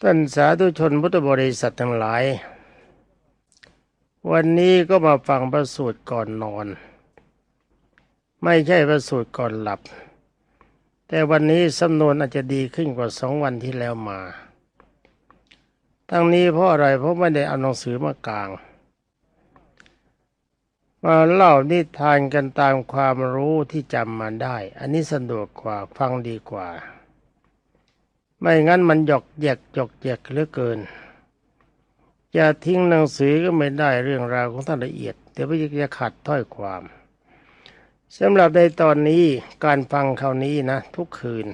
ท่านสาธุชนพุทธบริษัททั้งหลาย วันนี้ก็มาฟังประสูตรก่อนนอน ไม่ใช่ประสูตรก่อนหลับ แต่วันนี้สำนวนอาจจะดีขึ้นกว่าสองวันที่แล้วมาทั้งนี้เพราะอะไรเพราะไม่ได้เอาหนังสือมากลาง มาเล่านิทานกันตามความรู้ที่จำมาได้ อันนี้สะดวกกว่าฟังดีกว่า ไม่งั้นมันหยอกแยกหยอกแยกเหลือเกินจะทิ้งหนังสือก็ไม่ได้เรื่องราวของท่านละเอียดเดี๋ยวจะขัดถ้อยความสำหรับในตอนนี้การฟังคราวนี้นะ ทุกคืน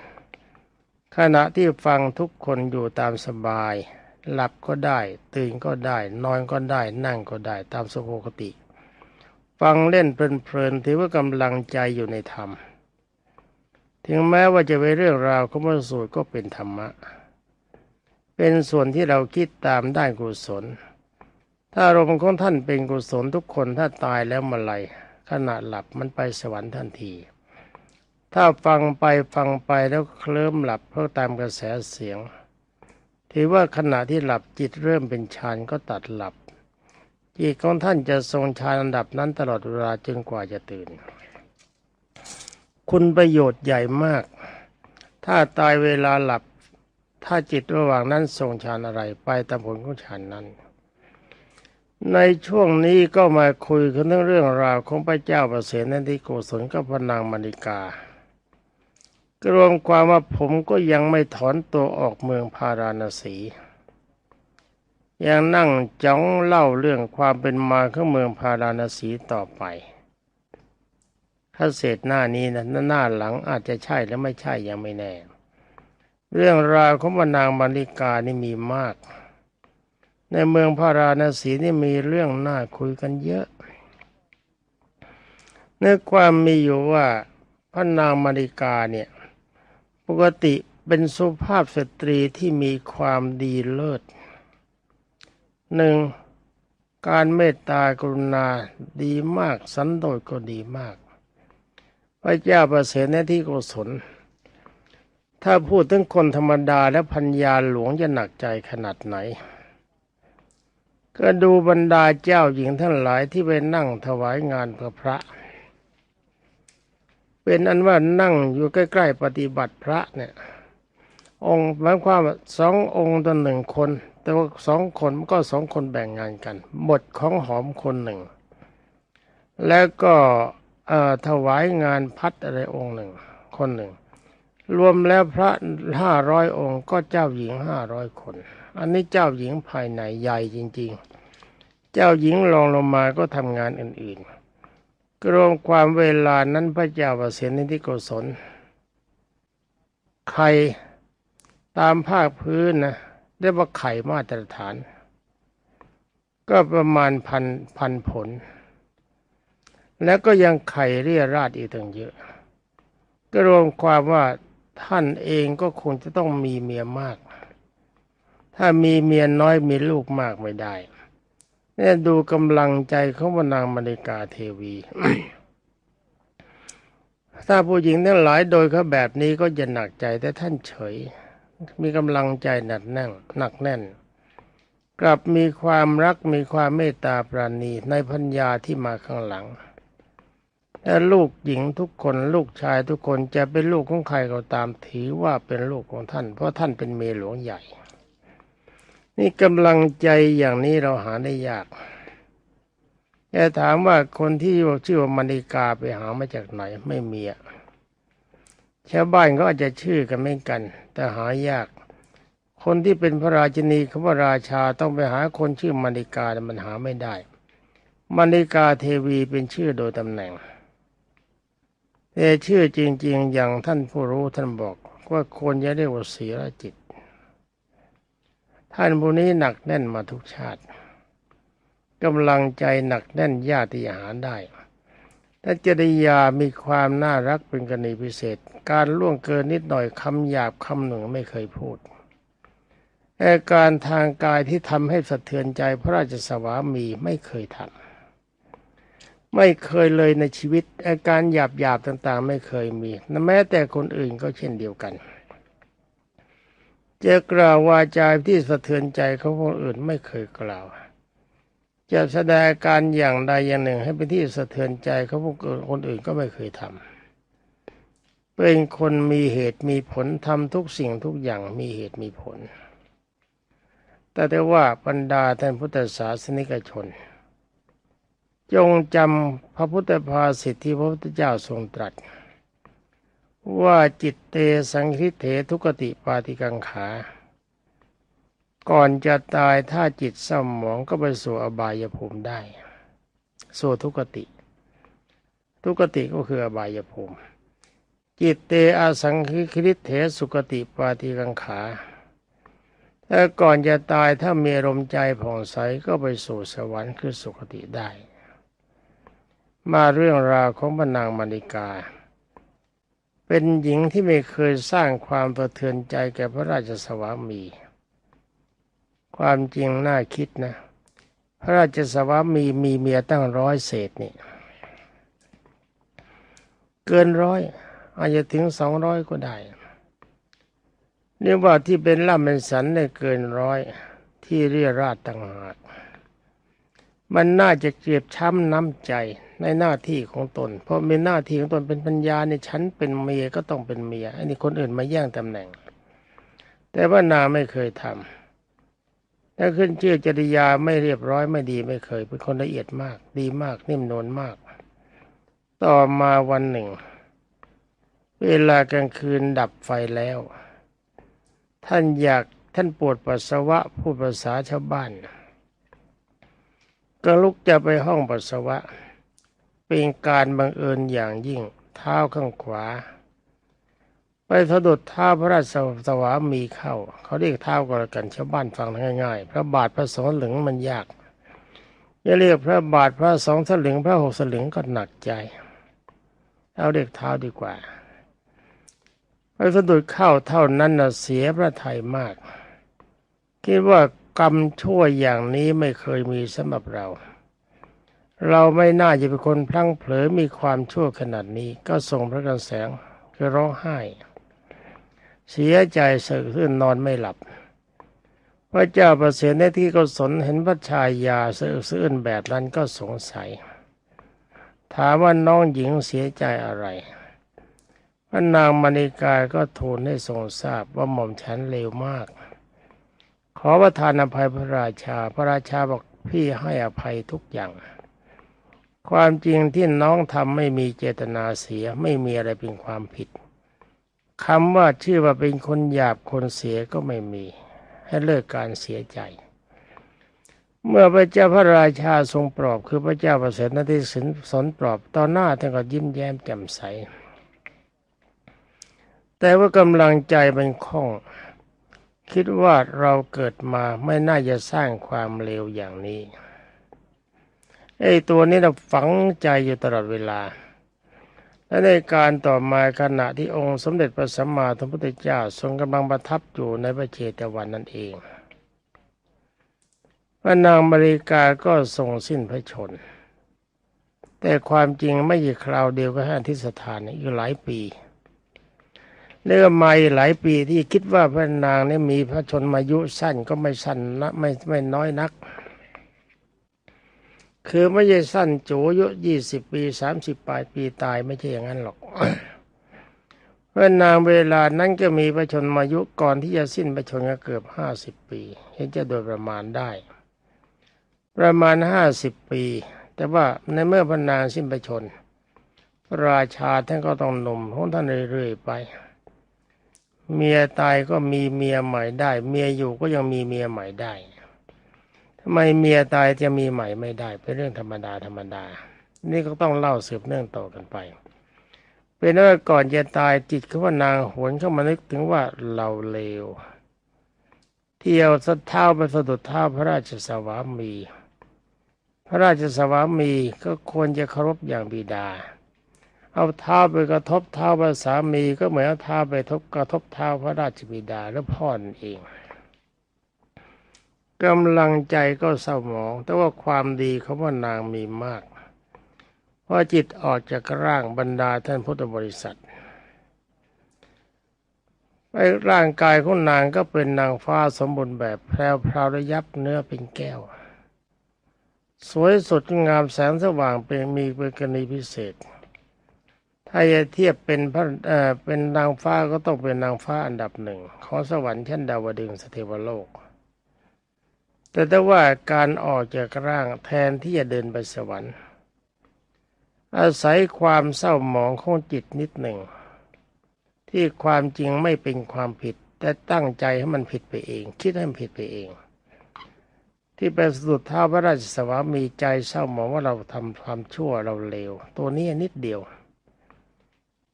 ขณะที่ฟังทุกคนอยู่ตามสบาย หลับก็ได้ ตื่นก็ได้ นอนก็ได้ นั่งก็ได้ตามสุขปกติ ฟังเล่นเพลินๆถือว่ากำลังใจอยู่ในธรรม ถึงแม้ว่าจะเป็นเรื่องราวของพระสูตรก็เป็นธรรมะ เป็นส่วนที่เราคิดตามด้านกุศล ถ้าอารมณ์ของท่านเป็นกุศลทุกคนถ้าตายแล้วมาลัยขณะหลับมันไปสวรรค์ทันที ถ้าฟังไปฟังไปแล้วเคลิ้มหลับเพราะตามกระแสเสียง ถือว่าขณะที่หลับจิตเริ่มเป็นฌานก็ตัดหลับจิตของท่านจะทรงฌานอันดับนั้นตลอดเวลาจนกว่าจะตื่น คุณประโยชน์ใหญ่มาก ถ้าตายเวลาหลับ ถ้าจิตระหว่างนั้นทรงฌานอะไรไปตามผลของฌานนั้น ในช่วงนี้ก็มาคุยกันเรื่องราวของพระเจ้าประเสนันทิโกศลกับพนางมณิกากรวมความว่าผมก็ยังไม่ถอนตัวออกเมืองพาราณสี ยังนั่งจ้องเล่าเรื่องความเป็นมาของเมืองพาราณสีต่อไป ถ้าเศษหน้านี้นะหน้าหลังอาจจะใช่และไม่ใช่ยังไม่แน่ เรื่องราวของพนางมณิกานี่มีมาก ในเมืองพาราณสีนี่มีเรื่องน่าคุยกันเยอะเนื้อความมีอยู่ว่าพระนางมณิกาเนี่ยปกติเป็นสุภาพสตรีที่มีความดีเลิศหนึ่งการเมตตากรุณาดีมาก สันโดษก็ดีมาก ระเจ้าประเสริฐในที่โกศล ถ้าพูดถึงคนธรรมดาและพัญญาหลวงจะหนักใจขนาดไหน ก็ดูบรรดาเจ้าหญิงทั้งหลายที่ไปนั่งถวายงานพระพระ เป็นอันว่านั่งอยู่ใกล้ ๆ ปฏิบัติพระเนี่ย องค์หมายความว่าสององค์ต่อหนึ่งคน แต่ว่าสองคนก็สองคนแบ่งงานกันบทของหอมคนหนึ่ง แล้วก็ ถวายงานพัดอะไรองค์หนึ่ง คนหนึ่ง รวมแล้วพระห้าร้อยองค์ก็เจ้าหญิงห้าร้อยคน อันนี้เจ้าหญิงภายในใหญ่จริง ๆ เจ้าหญิงรองลงมาก็ทำงานอื่นๆกรวมความเวลานั้นพระเจ้าประเสริฐนิติโกศลใครตามภาคพื้นนะเรียกว่าไข่มาตรฐาน ก็ประมาณพันพันผล แล้วก็ยังไข่เรียราดอีกตั้งเยอะ ก็รวมความว่าท่านเองก็คงจะต้องมีเมียมาก ถ้ามีเมียน้อยมีลูกมากไม่ได้เนี่ยดูกำลังใจของพนางมณิกาเทวี ถ้าผู้หญิงทั้งหลายโดยเขาแบบนี้ก็จะหนักใจแต่ท่านเฉย มีกำลังใจหนักแน่นหนักแน่น กลับมีความรักมีความเมตตาปราณีในพัญญาที่มาข้างหลัง และลูกหญิงทุกคนลูกชายทุกคนจะเป็นลูกของใครก็ตามถือว่าเป็นลูกของท่าน เพราะท่านเป็นเมียหลวงใหญ่ นี่กำลังใจอย่างนี้เราหาได้ยากแต่ถามว่าคนที่ชื่อว่ามณิกาไปหามาจากไหนไม่มีอะชาวบ้านก็อาจจะชื่อกันไม่กัน แต่หายาก คนที่เป็นพระราชินีเขาว่าราชาต้องไปหาคนชื่อมณิกาแต่มันหาไม่ได้มณิกาเทวีเป็นชื่อโดยตำแหน่ง แต่ชื่อจริง ๆ อย่างท่านผู้รู้ท่านบอกว่าควรจะเรียกว่าศีรจิต ท่านผู้นี้หนักแน่นมาทุกชาติกำลังใจหนักแน่นญาติอาหารได้ถ้าจริยามีความน่ารักเป็นกรณีพิเศษ การล่วงเกินนิดหน่อยคำหยาบคำหนึ่งไม่เคยพูดอาการทางกายที่ทำให้สะเทือนใจพระราชสวามีไม่เคยทำ ไม่เคยเลยในชีวิต อาการหยาบหยาบต่างๆ ไม่เคยมีแม้แต่คนอื่นก็เช่นเดียวกันจะกล่าววาจาที่สะเทือนใจเของคนอื่นไม่เคยกล่าว จะแสดงอาการอย่างใดอย่างหนึ่ง ให้เป็นที่สะเทือนใจเของคนอื่นก็ไม่เคยทำเป็นคนมีเหตุมีผลทำทุกสิ่งทุกอย่างมีเหตุมีผล แต่ได้ว่าบรรดาท่านพุทธศาสนิกชน จงจำพระพุทธภาษิที่พระพุทธเจ้าทรงตรัส ว่าจิตเตสังคิเถทุกติปาติกังขา ก่อนจะตายถ้าจิตเศร้าหมองก็ไปสู่อบายภูมิได้สู่ทุกติ ทุกติก็คืออบายภูมิ จิตเตอาสังคิริเถสุกติปาติกังขาถ้าก่อนจะตายถ้ามีลมใจผ่องใสก็ไปสู่สวรรค์คือสุคติได้ มาเรื่องราวของพระนางมณิกา เป็นหญิงที่ไม่เคยสร้างความสะเทือนใจแก่พระราชสวามี ความจริงน่าคิดนะ พระราชสวามีมีเมียตั้งร้อยเศษนี่ เกินร้อยอาจจะถึงสองร้อยก็ได้เรียกว่าที่เป็นล่ำเป็นสันได้เกินร้อยที่เรียราดต่างหากมันน่าจะเจ็บช้ำน้ำใจ ในหน้าที่ของตน เพราะเป็นหน้าที่ของตนเป็นปัญญาในฉันเป็นเมียก็ต้องเป็นเมียอันนี้คนอื่นมาแย่งตำแหน่ง แต่ว่านางไม่เคยทำถ้าขึ้นชื่อจริยาไม่เรียบร้อยไม่ดีไม่เคย เป็นคนละเอียดมาก ดีมากนิ่มนวลมาก ต่อมาวันหนึ่ง เวลากลางคืนดับไฟแล้ว ท่านอยากท่านปวดปัสสาวะพูดภาษาชาวบ้าน ก็ลุกจะไปห้องปัสสาวะ เป็นการบังเอิญอย่างยิ่งเท้าข้างขวา ไปสะดุดเท้าพระราชสวามีเข้า เขาเรียกเท้าก็แล้วกันชาวบ้านฟังง่ายๆ พระบาทพระสองหลึงมันยากจะเรียกพระบาทพระสองสลึงพระหกสลึงก็หนักใจ เอาเรียกเท้าดีกว่าไปสะดุดเข้าเท่านั้นน่ะเสียพระทัยมาก คิดว่ากรรมชั่วอย่างนี้ไม่เคยมีสำหรับเรา เราไม่น่าจะเป็นคนพลั้งเผลอมีความชั่วขนาดนี้ก็ส่งพระกันแสงคือร้องไห้ เสียใจเสื่อขึ้นนอนไม่หลับ พระเจ้าประเสริฐในที่ก็สนเห็นพระชายาเสื่อซื่นแบบนั้นก็สงสัย ถามว่าน้องหญิงเสียใจอะไรพระนางมณีกายก็ทูลให้ทรงทราบว่าหม่อมฉันเลวมาก ขอประทานอภัยพระราชา พระราชาบอกพี่ให้อภัยทุกอย่าง ความจริงที่น้องทำไม่มีเจตนาเสียไม่มีอะไรเป็นความผิดคำว่าชื่อว่าเป็นคนหยาบคนเสียก็ไม่มี ให้เลิกการเสียใจ เมื่อพระเจ้าพระราชาทรงปลอบคือพระเจ้าประเสริฐนาทีสินสนปลอบตอนหน้าท่านก็ยิ้มแย้มแจ่มใส แต่ว่ากำลังใจมันคล่อง คิดว่าเราเกิดมาไม่น่าจะสร้างความเลวอย่างนี้ ไอ้ตัวนี้เราฝังใจอยู่ตลอดเวลา และในการต่อมาขณะที่องค์สมเด็จพระสัมมาสัมพุทธเจ้าทรงกำลังประทับอยู่ในพระเชตวันนั่นเองพระนางมาริกาก็ทรงสิ้นพระชน แต่ความจริงไม่ใช่คราวเดียวกับท่าทิสถานอีกหลายปีเรื่องไม่หลายปีที่คิดว่าพระนางนี่มีพระชนมายุสั้นก็ไม่สั้นนะไม่ไม่น้อยนัก คือไม่ใช่สั้นโจยุยี่สิบปีสามสิบปลายปีตายไม่ใช่อย่างนั้นหรอกเพราะนางเวลานั้นก็มีพระชนมายุก่อนที่จะสิ้นพระชนก็เกือบห้าสิบปีเห็นจะโดยประมาณได้ ประมาณห้าสิบปี แต่ว่าในเมื่อพระนางสิ้นพระชน ราชาท่านก็ต้องหนุ่มของท่านเรื่อยๆไป เมียตายก็มีเมียใหม่ได้ เมียอยู่ก็ยังมีเมียใหม่ได้ ทำไมเมียตายจะมีใหม่ไม่ได้ เป็นเรื่องธรรมดาธรรมดา นี่ก็ต้องเล่าสืบเนื่องต่อกันไป เป็นว่าก่อนจะตายจิตเขาว่านางหวนเข้ามานึกถึงว่าเราเลว เที่ยวสะเท้าไปสะดุดเท้าพระราชสวามี พระราชสวามีก็ควรจะเคารพอย่างบิดา เอาเท้าไปกระทบเท้าพระสามีก็เหมือนเอาเท้าไปทบกระทบเท้าพระราชบิดาและพ่อนเอง กำลังใจก็เศร้าหมอง แต่ว่าความดีเขาว่านางมีมากเพราะจิตออกจากร่างบรรดาท่านพุทธบริษัทไอ้ร่างกายของนางก็เป็นนางฟ้าสมบูรณ์แบบแพรวพราวระยับเนื้อเป็นแก้ว สวยสดงามแสงสว่างเป็นมีเป็นกรณีพิเศษ ถ้าจะเทียบเป็นพระเอ่อเป็นนางฟ้าก็ต้องเป็นนางฟ้าอันดับหนึ่งของสวรรค์ชั้นดาวดึงส์สเทวโลก แต่ถ้าว่าการออกจากร่างแทนที่จะเดินไปสวรรค์ อาศัยความเศร้าหมองของจิตนิดหนึ่ง ที่ความจริงไม่เป็นความผิด แต่ตั้งใจให้มันผิดไปเอง คิดให้มันผิดไปเอง ที่ไปสุดท้าพระราชสวามีใจเศร้าหมองว่าเราทำความชั่วเราเลวตัวนี้นิดเดียว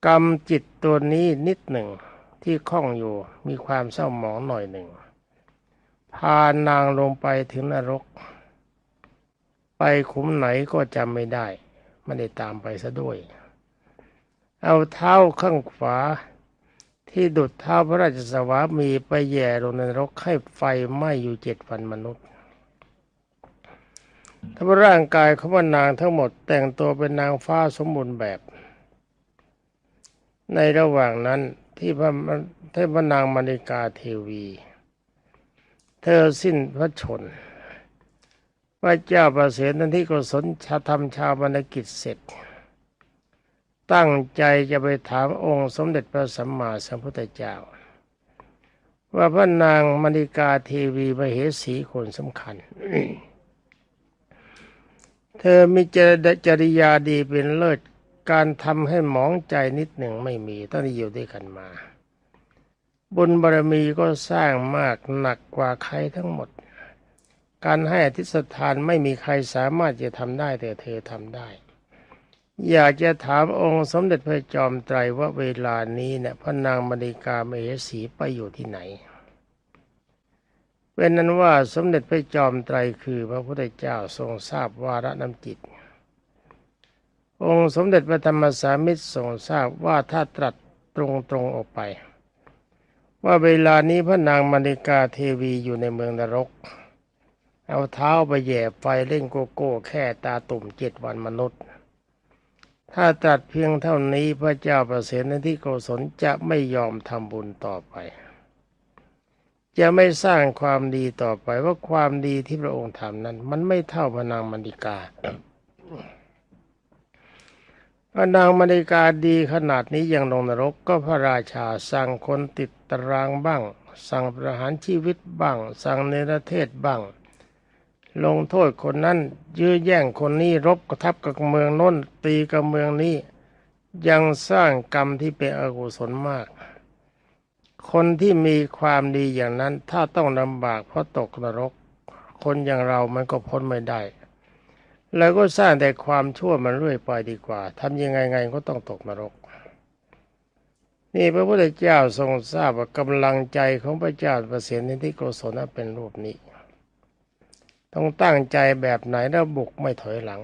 กรรมจิตตัวนี้นิดหนึ่งที่คล้องอยู่มีความเศร้าหมองหน่อยหนึ่ง พานางลงไปถึงนรก ไปขุมไหนก็จำไม่ได้ไม่ได้ตามไปซะด้วย เอาเท้าข้างขวาที่ดุดเท้าพระราชสวามีไปแย่ลงในนรกให้ไฟไหม้อยู่เจ็ดวันมนุษย์ถ้าร่างกายของพระนางทั้งหมดแต่งตัวเป็นนางฟ้าสมบูรณ์แบบ ในระหว่างนั้นที่พระที่พระนางมณิกาเทวี เธอสิ้นพระชนพระเจ้าประเสริฐนั้นที่กุศลชาทำชาวบรรกิจเสร็จ ตั้งใจจะไปถามองค์สมเด็จพระสัมมาสัมพุทธเจ้า ว่าพระนางมณิกาเทวีมเหสีคนสำคัญ เธอมีจริจริยาดีเป็นเลิศการทำให้หมองใจนิดหนึ่งไม่มีต้องอยู่ด้วยกันมา บุญบารมีก็สร้างมากหนักกว่าใครทั้งหมด การให้อธิษฐานไม่มีใครสามารถจะทำได้แต่เธอทำได้ อยากจะถามองค์สมเด็จพระจอมไตรว่าเวลานี้เนี่ยพระนางมณีกามเหสีไปอยู่ที่ไหนเป็นนั้นว่าสมเด็จพระจอมไตรคือพระพุทธเจ้าทรงทราบวาระน้ำจิต องค์สมเด็จพระธรรมสามิตรทรงทราบว่าถ้าตรัสตรงๆออกไป ว่าเวลานี้พระนางมณีกาเทวีอยู่ในเมืองนรก เอาเท้าไปแย่ไฟเล่นโกโก้แค่ตาตุ่มเจ็ดวันมนุษย์ ถ้าตรัสเพียงเท่านี้พระเจ้าประเสริฐที่โกศลจะไม่ยอมทำบุญต่อไป จะไม่สร้างความดีต่อไปว่าความดีที่พระองค์ทำนั้น มันไม่เท่าพระนางมณิกา พระนางมณิกาดีขนาดนี้ยังลงนรกก็พระราชาสั่งคนติดตารางบ้าง สั่งประหารชีวิตบ้าง สั่งเนรเทศบ้าง ลงโทษคนนั้นยื้อแย่งคนนี้รบกระทับกับเมืองน้นตีกับเมืองนี้ ยังสร้างกรรมที่เป็นอกุศลมาก คนที่มีความดีอย่างนั้นถ้าต้องลำบากเพราะตกนรก คนอย่างเรามันก็พ้นไม่ได้ แล้วก็สร้างแต่ความชั่วมันเรื่อยไปดีกว่าทำยังไงไงก็ต้องตกนรก นี่พระพุทธเจ้าทรงทราบว่ากำลังใจของพระเจ้าประเสริฐในที่โกศลเป็นรูปนี้ ต้องตั้งใจแบบไหนแล้วบุกไม่ถอยหลัง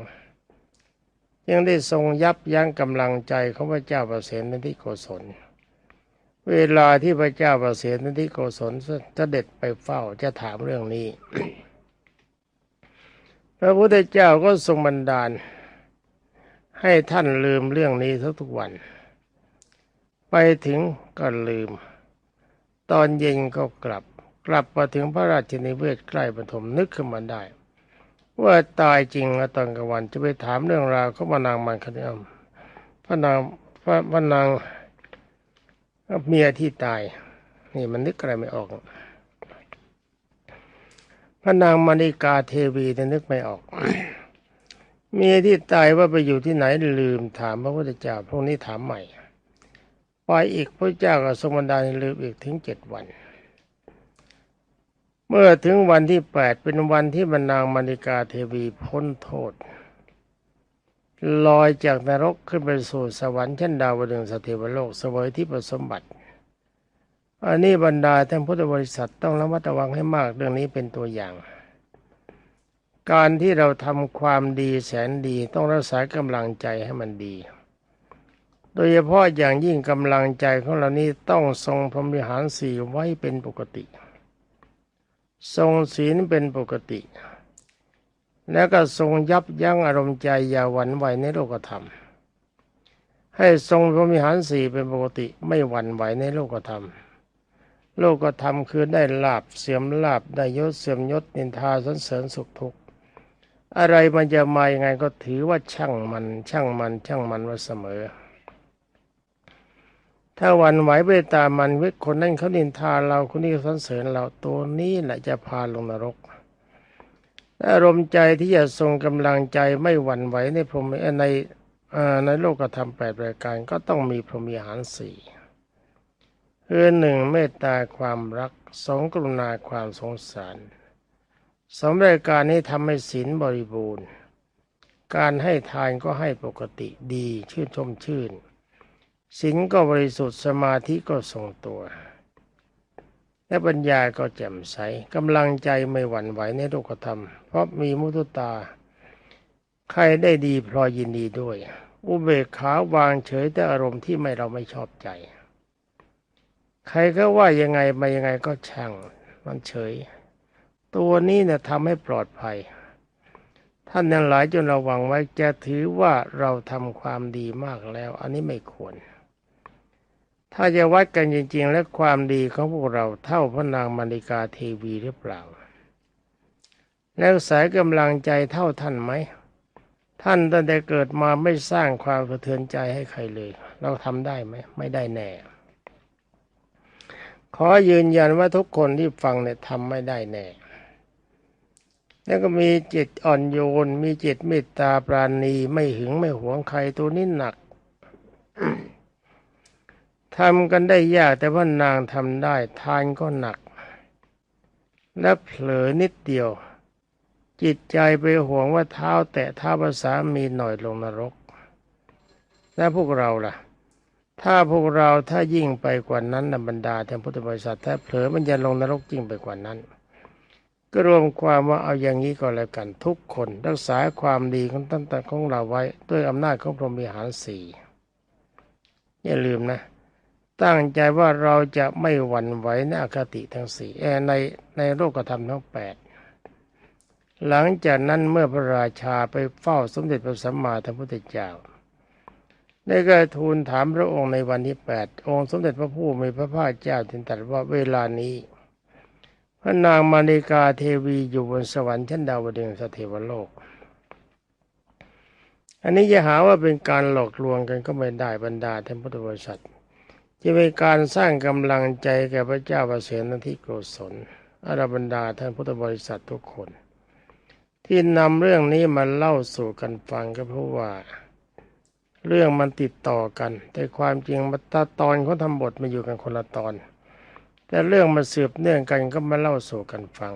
ยังได้ทรงยับยั้งกำลังใจของพระเจ้าประเสริฐในที่โกศลเวลาที่พระเจ้าประเสริฐในที่โกศลเสด็จไปเฝ้าจะถามเรื่องนี้ พระพุทธเจ้าก็ทรงบันดาล ให้ท่านลืมเรื่องนี้ทุกๆวัน ไปถึงก็ลืม ตอนเย็นก็กลับ กลับมาถึงพระราชนิเวศใกล้ปฐมนึกขึ้นมาได้ ว่าตายจริงแล้วตอนกลางวันจะไปถามเรื่องราวเขามานางมันคดีอมพระนางพระพระนางเมียที่ตาย นี่มันนึกอะไรไม่ออก พระนางมณิกาเทวีแต่นึกไม่ออก เมียที่ตายว่าไปอยู่ที่ไหนลืมถามพระพุทธเจ้าพรุ่งนี้ถามใหม่ไปอีกพระเจ้าก็ทรงบันดาลลืมอีกถึงเจ็ดวัน เมื่อถึงวันที่แปดเป็นวันที่บรรนางมณิกาเทวีพ้นโทษลอยจากนรกขึ้นไปสู่สวรรค์ชั้นดาวดึงสเทวโลกสวยที่ประสมบัติ อันนี้บรรดาท่านพุทธบริษัทต้องระมัดระวังให้มากเรื่องนี้เป็นตัวอย่าง การที่เราทำความดีแสนดีต้องรักษากำลังใจให้มันดี โดยเฉพาะอย่างยิ่งกำลังใจของเรานี้ต้องทรงพรหมวิหารสี่ไว้เป็นปกติ ทรงศีลเป็นปกติ แล้วก็ทรงยับยั้งอารมณ์ใจอย่าหวั่นไหวในโลกธรรม ให้ทรงพรหมวิหารสี่เป็นปกติไม่หวั่นไหวในโลกธรรม โลกก็ทำคือได้ลาบเสื่อมลาบได้ยศเสื่อมยศนินทาสรรเสริญสุขทุกข์อะไรมันจะมายังไงก็ถือว่าช่างมัน ช่างมัน ช่างมันว่าเสมอ ถ้าวันไหวไปตามมันเวทคนนั้นเขานินทาเราคนนี้สรรเสริญเราตัวนี้แหละจะพาลงนรกอารมณ์ใจที่จะทรงกำลังใจไม่หวั่นไหวในพรหมในในโลกธรรมแปดรายการก็ต้องมีพรหมีหารสี่ คือหนึ่งเมตตาความรักสองกรุณาความสงสารสองรายการนี้ทำให้ศีลบริบูรณ์ การให้ทานก็ให้ปกติดีชื่นชมชื่นศีลก็บริสุทธิ์สมาธิก็ทรงตัว และปัญญาก็แจ่มใสกำลังใจไม่หวั่นไหวในโลกธรรม เพราะมีมุตุตา ใครได้ดีพลอยยินดีด้วย อุเบกขาวางเฉยแต่อารมณ์ที่ไม่เราไม่ชอบใจ ใครก็ว่ายังไงมายังไงก็ช่าง มันเฉย ตัวนี้เนี่ยทำให้ปลอดภัย ท่านทั้งหลายจนระวังไว้จะถือว่าเราทำความดีมากแล้ว อันนี้ไม่ควร ถ้าจะวัดกันจริง ๆ และความดีของพวกเราเท่าพระนางมาริกาเทวีหรือเปล่า แล้วสายกำลังใจเท่าท่านไหมท่านตั้งแต่เกิดมาไม่สร้างความสะเทือนใจให้ใครเลย เราทำได้ไหม ไม่ได้แน่ อยืนยันว่าทุกคนที่ฟังเนี่ยทำไม่ได้แน่ แล้วก็มีจิตอ่อนโยน มีจิตเมตตาปราณีไม่หึงไม่หวงใครตัวนี้หนักทำกันได้ยากแต่ว่านางทำได้ทานก็หนัก และเผลอนิดเดียว จิตใจไปห่วงว่าเท้าแตะเท้าภาษามีหน่อยลงนรก และพวกเราล่ะ ถ้าพวกเราถ้ายิ่งไปกว่านั้นนะบรรดาแทนพุทธบริษัทถ้าเผลอมันจะลงนรกยิ่งไปกว่านั้น ก็รวมความว่าเอาอย่างนี้ก็แล้วกันทุกคนรักษาความดีของตั้งแต่ของเราไว้ ด้วยอำนาจของพรหมิหารสี่อย่าลืมนะ ตั้งใจว่าเราจะไม่หวั่นไหวในอคติทั้งสี่แอในในโลกธรรมทั้งแปดหลังจากนั้นเมื่อพระราชาไปเฝ้าสมเด็จพระสัมมาสัมพุทธเจ้า ได้ก็ทูลถามพระองค์ในวันที่แปดองค์สมเด็จพระผู้มีพระภาคเจ้าจึงตรัสว่าเวลานี้ พระนางมาริกาเทวีอยู่บนสวรรค์ชั้นดาวดึงสเทวโลก อันนี้จะหาว่าเป็นการหลอกลวงกันก็ไม่ได้บรรดาท่านพุทธบริษัทจะเป็นการสร้างกำลังใจแก่พระเจ้าประเสริฐที่โกศลอรบรรดาท่านพุทธบริษัททุกคน ที่นำเรื่องนี้มาเล่าสู่กันฟังก็เพราะว่า เรื่องมันติดต่อกัน แต่ความจริงมันตาตอนเขาทำบทมาอยู่กันคนละตอน แต่เรื่องมันสืบเนื่องกันก็มาเล่าสู่กันฟัง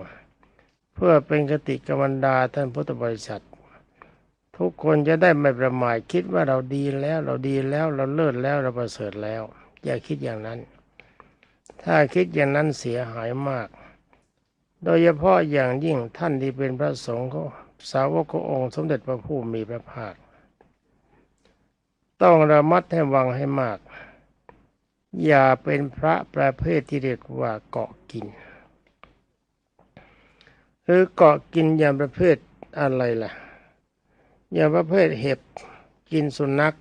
เพื่อเป็นกติกบรรดาท่านพุทธบริษัท ทุกคนจะได้ไม่ประมาทคิดว่าเราดีแล้วเราดีแล้วเราเลิศแล้วเราประเสริฐแล้ว อย่าคิดอย่างนั้น ถ้าคิดอย่างนั้นเสียหายมาก โดยเฉพาะอย่างยิ่งท่านที่เป็นพระสงฆ์ของสาวกขององค์สมเด็จพระผู้มีพระภาค ต้องระมัดให้วังให้มาก อย่าเป็นพระประเภทที่เรียกว่าเกาะกิน คือเกาะกินอย่างประเภทอะไรล่ะ อย่างประเภทเห็บกินสุนัข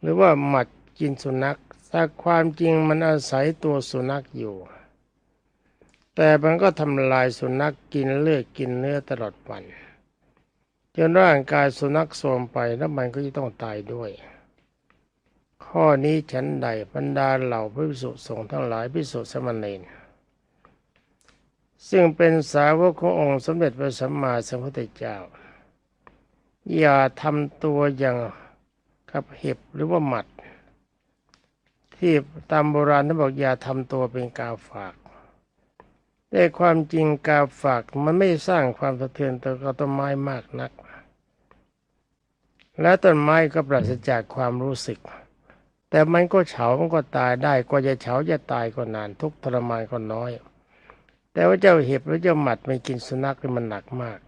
หรือว่าหมัดกินสุนัขแต่ความจริงมันอาศัยตัวสุนัขอยู่ แต่มันก็ทำลายสุนัขกินเลือดกินเนื้อตลอดวัน จนร่างกายสุนัขโทรมไปแล้วมันก็จะต้องตายด้วย ข้อนี้ฉันใดบรรดาเหล่าพระภิกษุสงฆ์ทั้งหลายภิกษุสมณเณรซึ่งเป็นสาวกขององค์สมเด็จพระสัมมาสัมพุทธเจ้า อย่าทำตัวอย่างกับเห็บหรือว่าหมัด ที่ตามโบราณท่านบอกอย่าทำตัวเป็นกาฝากแต่ความจริงกาฝากมันไม่สร้างความสะเทือนต่อต้นไม้มากนัก และต้นไม้ก็ปราศจากความรู้สึก แต่มันก็เฉา มันก็ตายได้ กว่าจะเฉาจะตายก็นาน ทุกทรมานก็น้อย แต่ว่าเจ้าเห็บหรือเจ้าหมัดไม่กินสุนัขมันหนักมาก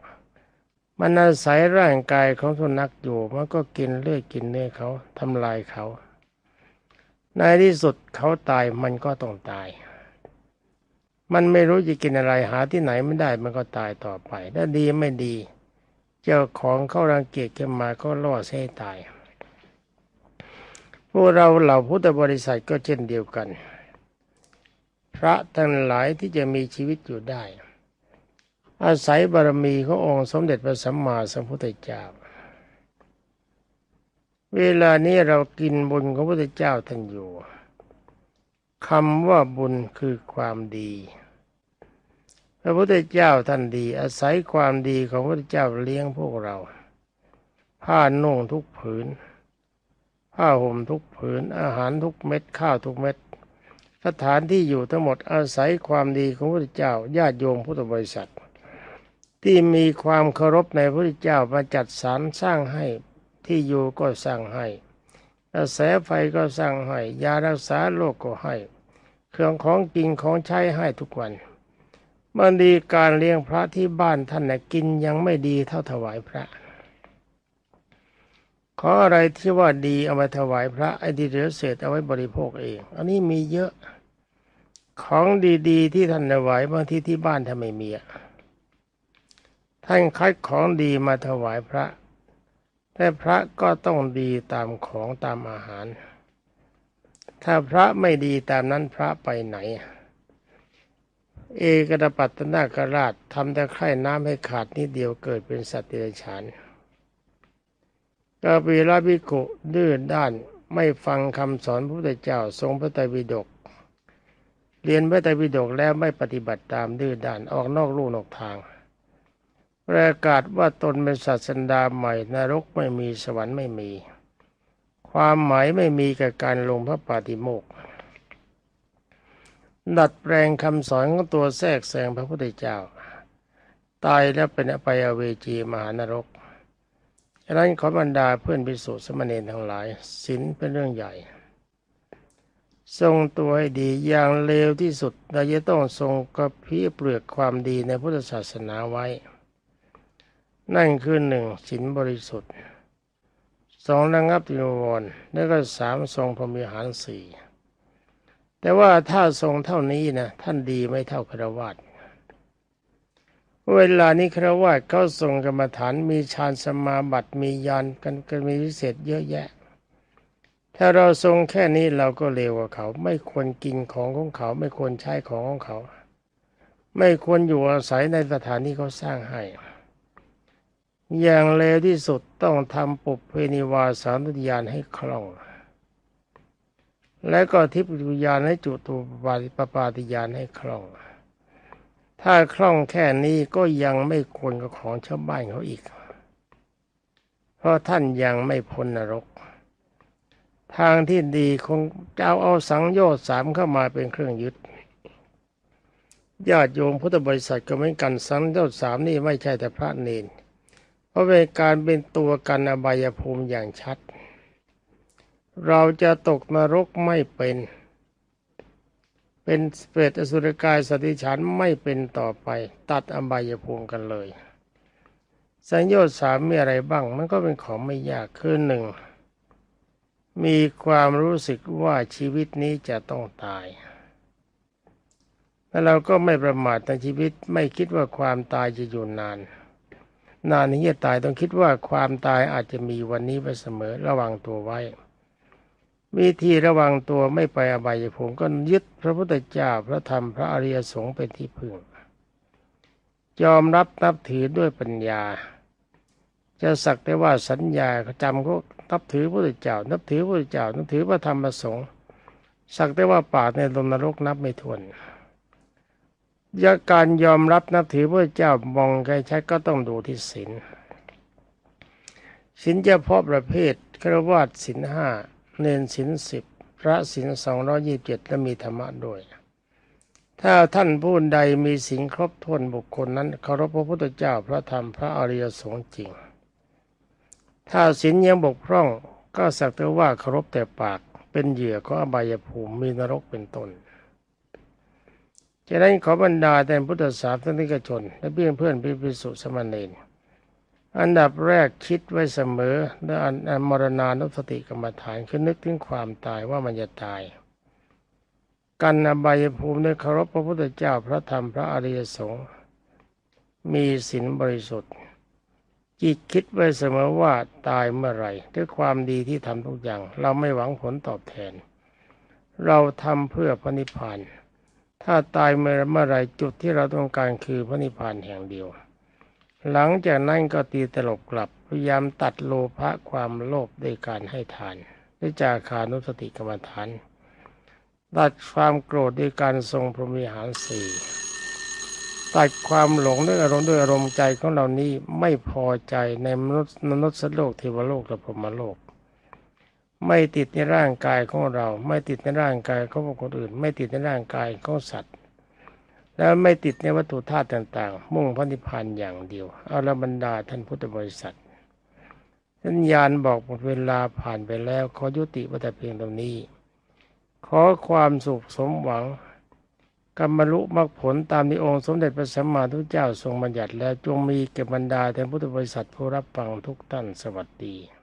มันอาศัยร่างกายของสุนัขอยู่ มันก็กินเลือดกินเนื้อเขาทำลายเขา ในที่สุดเขาตายมันก็ต้องตายมันไม่รู้จะกินอะไรหาที่ไหนไม่ได้มันก็ตายต่อไปถ้าดีไม่ดี เจ้าของเขารังเกียจขึ้นมาก็ล่อเส้ตาย พวกเราเหล่าพุทธบริษัทก็เช่นเดียวกัน พระทั้งหลายที่จะมีชีวิตอยู่ได้ อาศัยบารมีขององค์สมเด็จพระสัมมาสัมพุทธเจ้า เวลานี้เรากินบุญของพระพุทธเจ้าท่านอยู่คำว่าบุญคือความดี พระพุทธเจ้าท่านดี อาศัยความดีของพระพุทธเจ้าเลี้ยงพวกเรา ผ้านุ่งทุกผืน ผ้าห่มทุกผืน อาหารทุกเม็ด ข้าวทุกเม็ด สถานที่อยู่ทั้งหมดอาศัยความดีของพระพุทธเจ้าญาติโยมพุทธบริษัท ที่มีความเคารพในพระพุทธเจ้ามาจัดสรรสร้างให้ที่อยู่ก็สร้างให้กระแสไฟก็สร้างให้ยารักษาโรคก็ให้ เครื่องของกินของใช้ให้ทุกวัน บางทีการเลี้ยงพระที่บ้านท่านนะกินยังไม่ดีเท่าถวายพระ ขออะไรที่ว่าดีเอามาถวายพระไอ้ที่เหลือเศษเอาไว้บริโภคเอง อันนี้มีเยอะของดีๆ ที่ท่านถวายบางทีที่บ้านท่านไม่มีท่านคัดของดีมาถวายพระ แต่พระก็ต้องดีตามของตามอาหาร ถ้าพระไม่ดีตามนั้นพระไปไหน เอกดปัตตนากราชทำแต่ไข่น้ำให้ขาดนิดเดียวเกิดเป็นสัตว์เดรัจฉานกาปีราบิกุดื้อด้านไม่ฟังคำสอนพระพุทธเจ้าทรงพระไตรปิฎกเรียนพระไตรปิฎกแล้วไม่ปฏิบัติตามดื้อด้านออกนอกลู่นอกทาง ประกาศว่าตนเป็นศาสดาใหม่นรกไม่มีสวรรค์ไม่มี ความหมายไม่มีกับการลงพระปาติโมกข์ ดัดแปลงคำสอนของตัวแทรกแซงพระพุทธเจ้า ตายแล้วเป็นอภัยเวจีมหานรกฉะนั้นขอบรรดาเพื่อนพิสุสมณีทั้งหลายศีลเป็นเรื่องใหญ่ ทรงตัวให้ดีอย่างเลวที่สุดเราจะต้องทรงกระพี้เปลือกความดีในพุทธศาสนาไว้ นั่นคือหนึ่งศีลบริสุทธิ์สองระงับติวรแล้วก็สามทรงพรมิหารสี่ แต่ว่าถ้าทรงเท่านี้นะท่านดีไม่เท่าครวาตเวลานี้ครวาตเขาทรงกรรมฐานมีฌานสมาบัติมียานกันกันมีวิเศษเยอะแยะ ถ้าเราทรงแค่นี้เราก็เลวกว่าเขา ไม่ควรกินของของเขา ไม่ควรใช้ของของเขา ไม่ควรอยู่อาศัยในสถานที่เขาสร้างให้อย่างเลวที่สุดต้องทำปุเพนิวาสานุญาณให้คล่อง และก็ทิพยญาณให้จุตูปาติปปาติญาณให้คล่อง ถ้าคล่องแค่นี้ก็ยังไม่ควรกับของชาวบ้านเขาอีก เพราะท่านยังไม่พ้นนรก ทางที่ดีคงเจ้าเอาสังโยชน์สามเข้ามาเป็นเครื่องยึดญาติโยมพุทธบริษัทก็เหมือนกันสังโยชน์สามนี่ไม่ใช่แต่พระเนน เพราะเป็นการเป็นตัวกันอบายภูมิอย่างชัด เราจะตกนรกไม่เป็น เป็นเปรตอสุรกายสติฉันไม่เป็นต่อไป ตัดอบายภูมิกันเลย สัญญาสามมีอะไรบ้าง มันก็เป็นของไม่ยากคือหนึ่งมีความรู้สึกว่าชีวิตนี้จะต้องตาย แล้วเราก็ไม่ประมาทในชีวิตไม่คิดว่าความตายจะอยู่นาน นานนี้จะตายต้องคิดว่าความตายอาจจะมีวันนี้ไปเสมอระวังตัวไว้ วิธีระวังตัวไม่ไปอบายภูมิก็ยึดพระพุทธเจ้าพระธรรมพระอริยสงฆ์เป็นที่พึ่ง ยอมรับนับถือด้วยปัญญา จะสักแต่ว่าสัญญาจำก็นับถือพระพุทธเจ้า นับถือพระพุทธเจ้า นับถือพระธรรมพระสงฆ์สักแต่ว่าปากในลมนรกนับไม่ถ้วนยาการยอมรับนับถือพระเจ้ามองใครใช้ก็ต้องดูที่ศีลศีลเฉพาะประเภทครวาสศีลห้า เนนสินสิบพระสินสองร้อยี่บเจ็ดและมีธรรมะด้วย ถ้าท่านผู้ใดมีสินครบถ้วนบุคคลนั้นเคารพพระพุทธเจ้าพระธรรมพระอริยสงฆ์จริง ถ้าสินยังบกพร่องก็สักแต่ว่าเคารพแต่ปากเป็นเหยื่อก็อบายภูมิมีนรกเป็นต้นจะได้ขอบรรดาแต่พุทธศาสนิกชน และเพื่อนเพื่อนพิพิสุสมณีน อันดับแรกคิดไว้เสมอและอันมรณานุสติกรรมฐานคือนึกถึงความตายว่ามันจะตาย กันอบายภูมิในเคารพพระพุทธเจ้าพระธรรมพระอริยสงฆ์มีศีลบริสุทธิ์ จิตคิดไว้เสมอว่าตายเมื่อไหร่ด้วยความดีที่ทำทุกอย่าง เราไม่หวังผลตอบแทน เราทำเพื่อพระนิพพานถ้าตายเมื่อเมื่อไรจุดที่เราต้องการคือพระนิพพานแห่งเดียว หลังจากนั้นก็ตีตลบกลับพยายามตัดโลภะความโลภด้วยการให้ทานด้วยจาคานุสติกรรมฐาน ตัดความโกรธด้วยการทรงพรหมิหารสี่ตัดความหลงด้วยอารมณ์ด้วยอารมณ์ใจของเรานี้ไม่พอใจในมนุษย์มนุษย์โลกเทวโลกและพรหมโลก ไม่ติดในร่างกายของเรา ไม่ติดในร่างกายของคนอื่น ไม่ติดในร่างกายของสัตว์ แล้วไม่ติดในวัตถุธาตุต่างๆ มุ่งพระนิพพานอย่างเดียวเอาละบรรดาท่านพุทธบริษัทสัญญาณบอกหมดเวลาผ่านไปแล้ว ขอยุติว้แต่เพียงตรงนี้ ขอความสุขสมหวังกรรมรุมรรคผลตามที่องค์สมเด็จพระสัมมาสัมพุทธเจ้าทรงบัญญัติแล้วจงมีแก่บรรดาท่านพุทธบริษัทผู้รับฟังทุกท่านสวัสดี